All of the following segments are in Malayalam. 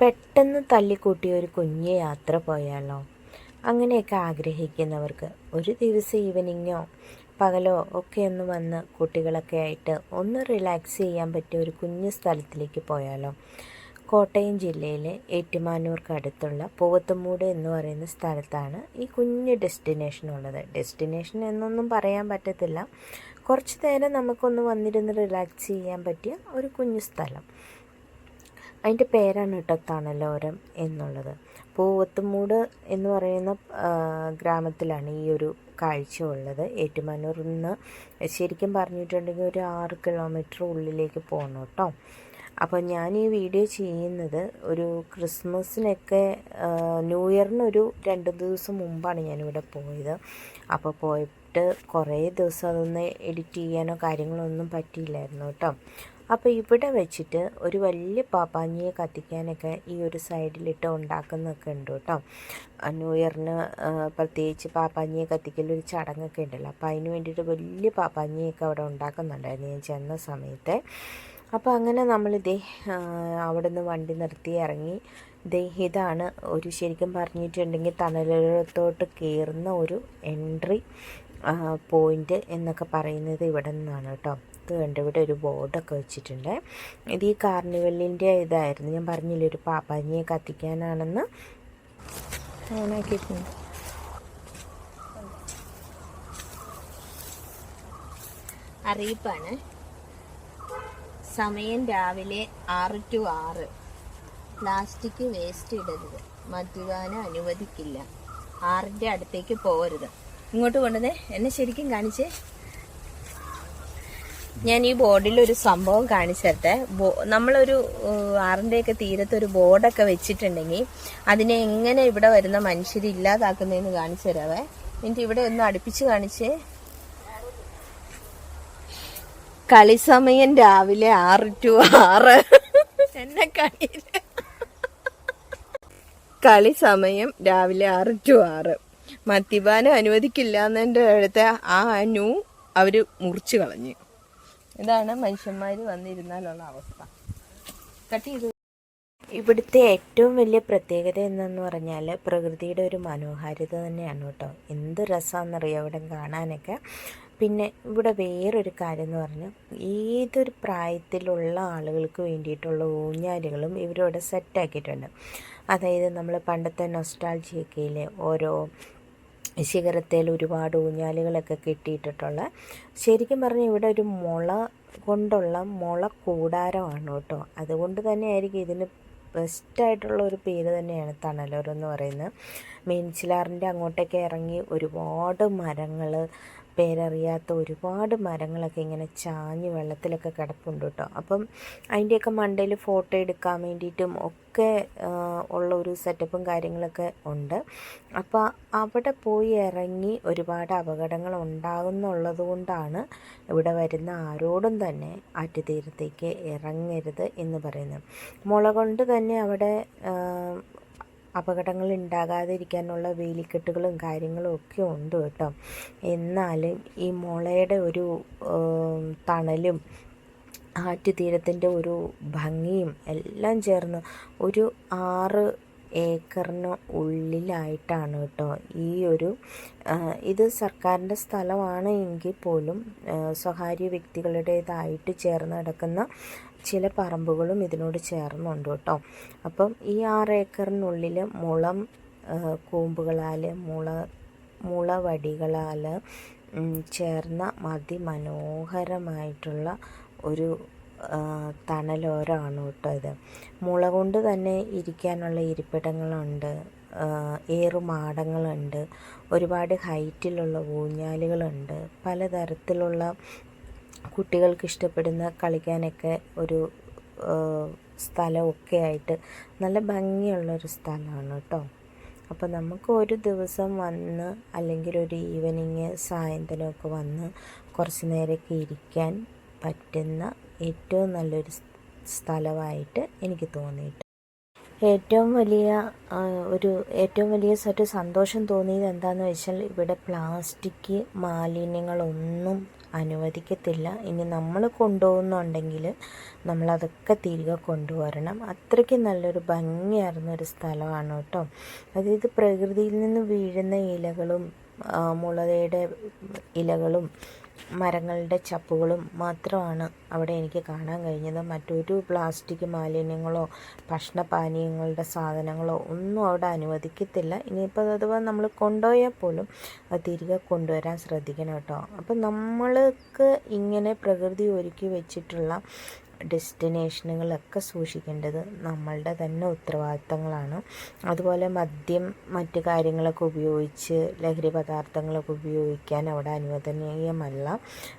പെട്ടെന്ന് തല്ലിക്കൂട്ടിയ ഒരു കുഞ്ഞ് യാത്ര പോയാലോ? അങ്ങനെയൊക്കെ ആഗ്രഹിക്കുന്നവർക്ക് ഒരു ദിവസം ഈവനിങ്ങോ പകലോ ഒക്കെ ഒന്ന് വന്ന് കുട്ടികളൊക്കെ ആയിട്ട് ഒന്ന് റിലാക്സ് ചെയ്യാൻ പറ്റിയ ഒരു കുഞ്ഞു സ്ഥലത്തിലേക്ക് പോയാലോ? കോട്ടയം ജില്ലയിലെ ഏറ്റുമാനൂർക്ക് അടുത്തുള്ള പൂവത്തുമൂട് എന്ന് പറയുന്ന സ്ഥലത്താണ് ഈ കുഞ്ഞ് ഡെസ്റ്റിനേഷൻ ഉള്ളത്. ഡെസ്റ്റിനേഷൻ എന്നൊന്നും പറയാൻ പറ്റത്തില്ല. കുറച്ച് നേരം നമുക്കൊന്ന് വന്നിരുന്ന് റിലാക്സ് ചെയ്യാൻ പറ്റിയ ഒരു കുഞ്ഞു സ്ഥലം. അതിന്റെ പേരാണ് കേട്ടോ തണലോരം എന്നുള്ളത്. പൂവത്തുമൂട് എന്ന് പറയുന്ന ഗ്രാമത്തിലാണ് ഈ ഒരു കാഴ്ച ഉള്ളത്. ഏറ്റുമാനൂരിൽ നിന്ന് ശരിക്കും പറഞ്ഞിട്ടുണ്ടെങ്കിൽ ഒരു ആറ് കിലോമീറ്റർ ഉള്ളിലേക്ക് പോകണം കേട്ടോ. അപ്പോൾ ഞാൻ ഈ വീഡിയോ ചെയ്യുന്നത് ഒരു ക്രിസ്മസിനൊക്കെ ന്യൂ ഇയറിനൊരു രണ്ട് ദിവസം മുമ്പാണ് ഞാനിവിടെ പോയത്. അപ്പോൾ പോയിട്ട് കുറേ ദിവസം അതൊന്ന് എഡിറ്റ് ചെയ്യാനോ കാര്യങ്ങളോ ഒന്നും പറ്റിയില്ലായിരുന്നു കേട്ടോ. അപ്പോൾ ഇവിടെ വെച്ചിട്ട് ഒരു വലിയ പാപ്പാഞ്ഞിയെ കത്തിക്കാനൊക്കെ ഈ ഒരു സൈഡിലിട്ട് ഉണ്ടാക്കുന്നൊക്കെ ഉണ്ട് കേട്ടോ. ന്യൂ ഇയറിന് പ്രത്യേകിച്ച് പാപ്പാഞ്ഞിയെ കത്തിക്കലൊരു ചടങ്ങൊക്കെ ഉണ്ടല്ലോ. അപ്പോൾ അതിന് വേണ്ടിയിട്ട് വലിയ പാപ്പാഞ്ഞിയൊക്കെ അവിടെ ഉണ്ടാക്കുന്നുണ്ടായിരുന്നു ഞാൻ ചെന്ന സമയത്ത്. അപ്പോൾ അങ്ങനെ നമ്മളിതേ അവിടെ നിന്ന് വണ്ടി നിർത്തി ഇറങ്ങി. ദേ ഇതാണ് ഒരു ശരിക്കും പറഞ്ഞിട്ടുണ്ടെങ്കിൽ തണലത്തോട്ട് കയറുന്ന ഒരു എൻട്രി. പോയിന്റ് എന്നൊക്കെ പറയുന്നത് ഇവിടെ നിന്നാണ് കേട്ടോ. ഇത് കണ്ട് ഇവിടെ ഒരു ബോർഡൊക്കെ വെച്ചിട്ടുണ്ട്. ഇത് ഈ കാർണിവലിന്റെ ഇതായിരുന്നു. ഞാൻ പറഞ്ഞില്ല ഒരു പാപ്പാഞ്ഞിയെ കത്തിക്കാനാണെന്ന്? ഓണാക്കിയിട്ടുണ്ട് അറിയിപ്പാണ്. സമയം രാവിലെ ആറ് ടു ആറ്. പ്ലാസ്റ്റിക് വേസ്റ്റ് ഇടരുത്. മദ്യപാനം അനുവദിക്കില്ല. ആറിന്റെ അടുത്തേക്ക് പോകരുത്. ഇങ്ങോട്ട് കൊണ്ടുവന്നേ. എന്നെ ശരിക്കും കാണിച്ചേ. ഞാൻ ഈ ബോർഡിൽ ഒരു സംഭവം കാണിച്ചു തരട്ടെ ബോ- നമ്മളൊരു ആറിന്റെയൊക്കെ തീരത്ത് ഒരു ബോർഡൊക്കെ വെച്ചിട്ടുണ്ടെങ്കിൽ അതിനെ എങ്ങനെ ഇവിടെ വരുന്ന മനുഷ്യർ ഇല്ലാതാക്കുന്നതെന്ന് കാണിച്ചു തരാവേ. എന്നിട്ട് ഇവിടെ ഒന്ന് അടുപ്പിച്ച് കാണിച്ചേ. കളിസമയം രാവിലെ ആറ് ടു ആറ്. എന്നെ കളിയില്ല കളി സമയം രാവിലെ ആറ് ടു ആറ്. മദ്യപാനം അനുവദിക്കില്ല എന്നതിന്റെ അടുത്ത് ആ അനു അവർ മുറിച്ചു കളഞ്ഞു. ഇതാണ് മനുഷ്യന്മാർ വന്നിരുന്നാലുള്ള അവസ്ഥ. ഇവിടുത്തെ ഏറ്റവും വലിയ പ്രത്യേകത എന്നു പറഞ്ഞാൽ പ്രകൃതിയുടെ ഒരു മനോഹാരിത തന്നെയാണ് കേട്ടോ. എന്ത് രസമാണെന്നറിയാം ഇവിടെ കാണാനൊക്കെ? പിന്നെ ഇവിടെ വേറൊരു കാര്യം എന്ന് പറഞ്ഞാൽ ഏതൊരു പ്രായത്തിലുള്ള ആളുകൾക്ക് വേണ്ടിയിട്ടുള്ള ഊഞ്ഞാലുകളും ഇവരിവിടെ സെറ്റാക്കിയിട്ടുണ്ട് അതായത് നമ്മൾ പണ്ടത്തെ നൊസ്റ്റാൾജിയൊക്കെയിലെ ഓരോ ശിഖരത്തിൽ ഒരുപാട് ഊഞ്ഞാലുകളൊക്കെ കെട്ടിയിട്ടിട്ടുള്ള. ശരിക്കും പറഞ്ഞാൽ ഇവിടെ ഒരു മുള കൊണ്ടുള്ള മുള കൂടാരമാണ് കേട്ടോ. അതുകൊണ്ട് തന്നെ ആയിരിക്കും ഇതിന് ബെസ്റ്റായിട്ടുള്ള ഒരു പേര് തന്നെയാണ് തണലൂർ എന്ന് പറയുന്നത്. മീൻച്ചിലാറിന്റെ അങ്ങോട്ടേക്ക് ഇറങ്ങി ഒരുപാട് മരങ്ങൾ പേരറിയാത്ത ഒരുപാട് മരങ്ങളൊക്കെ ഇങ്ങനെ ചാഞ്ഞ് വെള്ളത്തിലൊക്കെ കിടപ്പുണ്ട് കേട്ടോ. അപ്പം അതിന്റെയൊക്കെ മണ്ടയിൽ ഫോട്ടോ എടുക്കാൻ വേണ്ടിയിട്ടും ഒക്കെ ഉള്ള ഒരു സെറ്റപ്പും കാര്യങ്ങളൊക്കെ ഉണ്ട്. അപ്പോൾ അവിടെ പോയി ഇറങ്ങി ഒരുപാട് അപകടങ്ങൾ ഉണ്ടാകുന്നുള്ളത് കൊണ്ടാണ് ഇവിടെ വരുന്ന ആരോടും തന്നെ ആറ്റുതീരത്തേക്ക് ഇറങ്ങരുത് എന്ന് പറയുന്നത്. മുള കൊണ്ട് തന്നെ അവിടെ അപകടങ്ങൾ ഉണ്ടാകാതിരിക്കാനുള്ള വേലിക്കെട്ടുകളും കാര്യങ്ങളും ഒക്കെ ഉണ്ട് കേട്ടോ. എന്നാലും ഈ മുളയുടെ ഒരു തണലും ആറ്റുതീരത്തിന്റെ ഒരു ഭംഗിയും എല്ലാം ചേർന്ന് ഒരു ആറ് ഏക്കറിന് ഉള്ളിലായിട്ടാണ് കേട്ടോ. ഈ ഒരു ഇത് സർക്കാരിന്റെ സ്ഥലമാണ് എങ്കിൽ പോലും സ്വകാര്യ വ്യക്തികളുടേതായിട്ട് ചേർന്ന് കിടക്കുന്ന ചില പറമ്പുകളും ഇതിനോട് ചേർന്നുണ്ട് കേട്ടോ. അപ്പം ഈ ആറ് ഏക്കറിനുള്ളിൽ മുളം കൂമ്പുകളാൽ മുള മുളവടികളാൽ ചേർന്ന അതിമനോഹരമായിട്ടുള്ള ഒരു തണലോരമാണ് കേട്ടോ ഇത്. മുള കൊണ്ട് തന്നെ ഇരിക്കാനുള്ള ഇരിപ്പിടങ്ങളുണ്ട് ഏറുമാടങ്ങളുണ്ട് ഒരുപാട് ഹൈറ്റിലുള്ള ഊഞ്ഞാലുകളുണ്ട് പലതരത്തിലുള്ള കുട്ടികൾക്ക് ഇഷ്ടപ്പെടുന്ന കളിക്കാനൊക്കെ ഒരു സ്ഥലമൊക്കെ ആയിട്ട് നല്ല ഭംഗിയുള്ളൊരു സ്ഥലമാണ് കേട്ടോ അപ്പോൾ നമുക്ക് ഒരു ദിവസം വന്ന് അല്ലെങ്കിൽ ഒരു ഈവനിങ് സായന്തനമൊക്കെ വന്ന് കുറച്ച് നേരമൊക്കെ ഇരിക്കാൻ പറ്റുന്ന ഏറ്റവും നല്ലൊരു സ്ഥലമായിട്ട് എനിക്ക് തോന്നിയിട്ട് ഏറ്റവും വലിയ ഒരു ഏറ്റവും വലിയ ഒരു സന്തോഷം തോന്നിയത് എന്താണെന്ന് വെച്ചാൽ ഇവിടെ പ്ലാസ്റ്റിക് മാലിന്യങ്ങളൊന്നും അനുവദിക്കത്തില്ല. ഇനി നമ്മൾ കൊണ്ടുപോകുന്നുണ്ടെങ്കിൽ നമ്മളതൊക്കെ തിരികെ കൊണ്ടുവരണം. അത്രയ്ക്ക് നല്ലൊരു ഭംഗിയായിരുന്ന ഒരു സ്ഥലമാണ് കേട്ടോ. അതായത് പ്രകൃതിയിൽ നിന്ന് വീഴുന്ന ഇലകളും മുളകയുടെ ഇലകളും മരങ്ങളുടെ ചപ്പുകളും മാത്രമാണ് അവിടെ എനിക്ക് കാണാൻ കഴിഞ്ഞത്. മറ്റൊരു പ്ലാസ്റ്റിക് മാലിന്യങ്ങളോ ഭക്ഷണപാനീയങ്ങളുടെ സാധനങ്ങളോ ഒന്നും അവിടെ അനുവദിക്കത്തില്ല. ഇനിയിപ്പോൾ അഥവാ നമ്മൾ കൊണ്ടുപോയാൽ പോലും അത് തിരികെ കൊണ്ടുവരാൻ ശ്രദ്ധിക്കണം കേട്ടോ. അപ്പം നമ്മൾക്ക് ഇങ്ങനെ പ്രകൃതി ഒരുക്കി വെച്ചിട്ടുള്ള ഡെസ്റ്റിനേഷനുകളൊക്കെ സൂക്ഷിക്കേണ്ടത് നമ്മളുടെ തന്നെ ഉത്തരവാദിത്തങ്ങളാണ്. അതുപോലെ മദ്യം മറ്റ് കാര്യങ്ങളൊക്കെ ഉപയോഗിച്ച് ലഹരി പദാർത്ഥങ്ങളൊക്കെ ഉപയോഗിക്കാൻ അവിടെ അനുവദനീയമല്ല.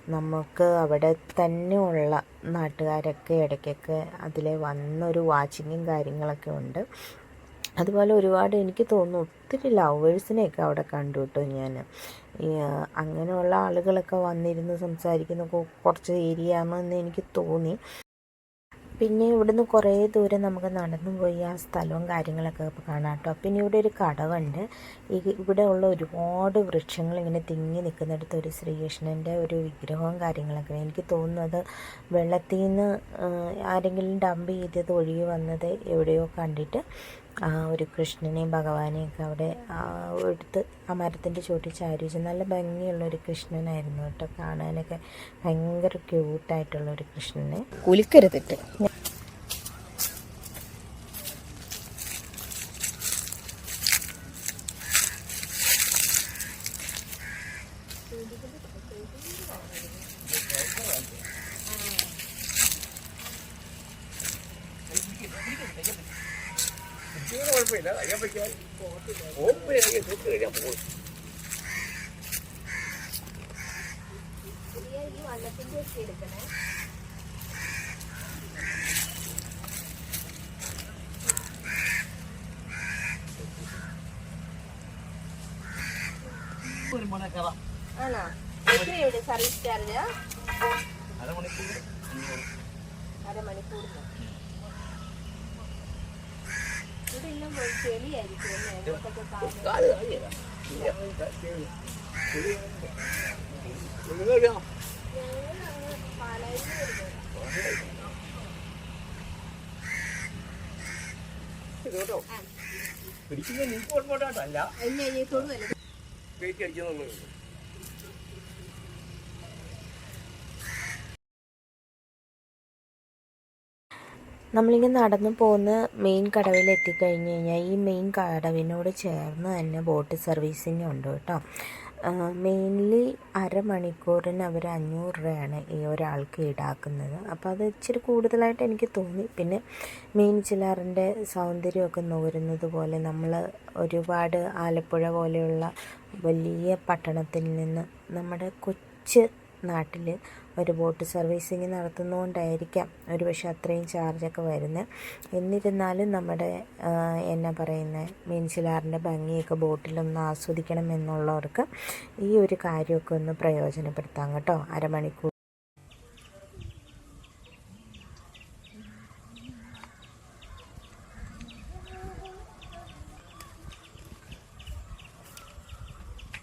നമുക്ക് അവിടെ തന്നെയുള്ള നാട്ടുകാരൊക്കെ ഇടയ്ക്കൊക്കെ അതിൽ വന്നൊരു വാച്ചിങ്ങും കാര്യങ്ങളൊക്കെ ഉണ്ട്. അതുപോലെ ഒരുപാട് എനിക്ക് തോന്നുന്നു ഒത്തിരി ലവേഴ്സിനെയൊക്കെ അവിടെ കണ്ടു കേട്ടോ ഞാൻ. അങ്ങനെയുള്ള ആളുകളൊക്കെ വന്നിരുന്ന് സംസാരിക്കുന്ന കുറച്ച് ഏരിയ ആണെന്ന് എനിക്ക് തോന്നി. പിന്നെ ഇവിടുന്ന് കുറേ ദൂരം നമുക്ക് നടന്നു പോയി ആ സ്ഥലവും കാര്യങ്ങളൊക്കെ കാണാം കേട്ടോ പിന്നെ ഇവിടെ ഒരു കടവുണ്ട്. ഇവിടെ ഉള്ള ഒരുപാട് വൃക്ഷങ്ങൾ ഇങ്ങനെ തിങ്ങി നിൽക്കുന്നിടത്ത് ഒരു ശ്രീകൃഷ്ണന്റെ ഒരു വിഗ്രഹവും കാര്യങ്ങളൊക്കെ. എനിക്ക് തോന്നുന്നത് വെള്ളത്തിൽ നിന്ന് ആരെങ്കിലും ഡംപ് ചെയ്തത് ഒഴുകി വന്നത് എവിടെയോ കണ്ടിട്ട് ആ ഒരു കൃഷ്ണനെയും ഭഗവാനെയും ഒക്കെ അവിടെ എടുത്ത് ആ മരത്തിന്റെ ചുവട്ടിൽ ചാരി നല്ല ഭംഗിയുള്ള ഒരു കൃഷ്ണനായിരുന്നു കേട്ടോ. കാണാനൊക്കെ ഭയങ്കര ക്യൂട്ടായിട്ടുള്ള ഒരു കൃഷ്ണനെ. കുലിക്കരുതിട്ട് ആണോ എത്രയുണ്ട് സർവീസ് ചാർജ് അരമണിക്കൂറിന് ഇവിടെ എല്ലാം ചെളിയായിരിക്കും അല്ലേ ഇതൊക്കെ കാണുന്നത് പിടിക്കുന്ന നീ കോൺപോട്ടാട്ടല്ല എന്നെ ഇനി തൊടുവല്ലേ? വെയിറ്റ് അടിക്കുന്നുള്ളത് നമ്മളിങ്ങനെ നടന്നു പോകുന്ന മെയിൻ കടവിൽ എത്തിക്കഴിഞ്ഞ് കഴിഞ്ഞാൽ ഈ മെയിൻ കടവിനോട് ചേർന്ന് തന്നെ ബോട്ട് സർവീസിങ് ഉണ്ട് കേട്ടോ. മെയിൻലി അരമണിക്കൂറിന് അവർ അഞ്ഞൂറ് രൂപയാണ് ഈ ഒരാൾക്ക് ഈടാക്കുന്നത്. അപ്പോൾ അത് ഇച്ചിരി കൂടുതലായിട്ട് എനിക്ക് തോന്നി. പിന്നെ മീൻ ചിലാറിന്റെ സൗന്ദര്യമൊക്കെ നുകരുന്നത് പോലെ നമ്മൾ ഒരുപാട് ആലപ്പുഴ പോലെയുള്ള വലിയ പട്ടണത്തിൽ നിന്ന് നമ്മുടെ കൊച്ചു നാട്ടിൽ ഒരു ബോട്ട് സർവീസിങ് നടത്തുന്നതുകൊണ്ടായിരിക്കാം ഒരു പക്ഷേ അത്രയും ചാർജൊക്കെ വരുന്നത് എന്നിരുന്നാലും നമ്മുടെ എന്നാ പറയുന്നത് മീൻചിലാറിന്റെ ഭംഗിയൊക്കെ ബോട്ടിലൊന്ന് ആസ്വദിക്കണം എന്നുള്ളവർക്ക് ഈ ഒരു കാര്യമൊക്കെ ഒന്ന് പ്രയോജനപ്പെടുത്താം കേട്ടോ. അരമണിക്കൂർ.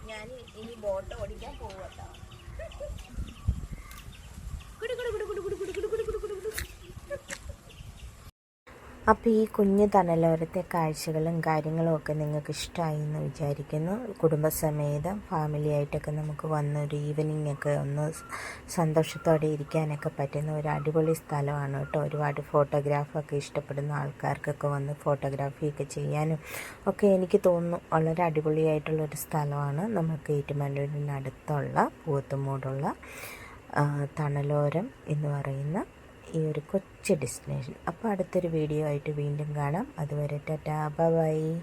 ഞാൻ ഇനി ബോട്ട് ഓടിക്കാൻ പോവട്ടോ അപ്പോൾ ഈ കുഞ്ഞു തണലോരത്തെ കാഴ്ചകളും കാര്യങ്ങളും ഒക്കെ നിങ്ങൾക്ക് ഇഷ്ടമായി എന്ന് വിചാരിക്കുന്നു. കുടുംബസമേതം ഫാമിലി ആയിട്ടൊക്കെ നമുക്ക് വന്ന് ഒരു ഈവനിങ് ഒക്കെ ഒന്ന് സന്തോഷത്തോടെ ഇരിക്കാനൊക്കെ പറ്റുന്ന ഒരു അടിപൊളി സ്ഥലമാണ് കേട്ടോ. ഒരുപാട് ഫോട്ടോഗ്രാഫൊക്കെ ഇഷ്ടപ്പെടുന്ന ആൾക്കാർക്കൊക്കെ വന്ന് ഫോട്ടോഗ്രാഫിയൊക്കെ ചെയ്യാനും ഒക്കെ എനിക്ക് തോന്നുന്നു വളരെ അടിപൊളിയായിട്ടുള്ളൊരു സ്ഥലമാണ്. നമുക്ക് ഏറ്റുമാനൂരിനടുത്തുള്ള പൂത്തുമൂടുള്ള തണലോരം എന്ന് പറയുന്ന ഈ ഒരു കൊച്ചു ഡെസ്റ്റിനേഷൻ അപ്പോൾ അടുത്തൊരു വീഡിയോ ആയിട്ട് വീണ്ടും കാണാം. അതുവരെ ടാറ്റാ ബൈ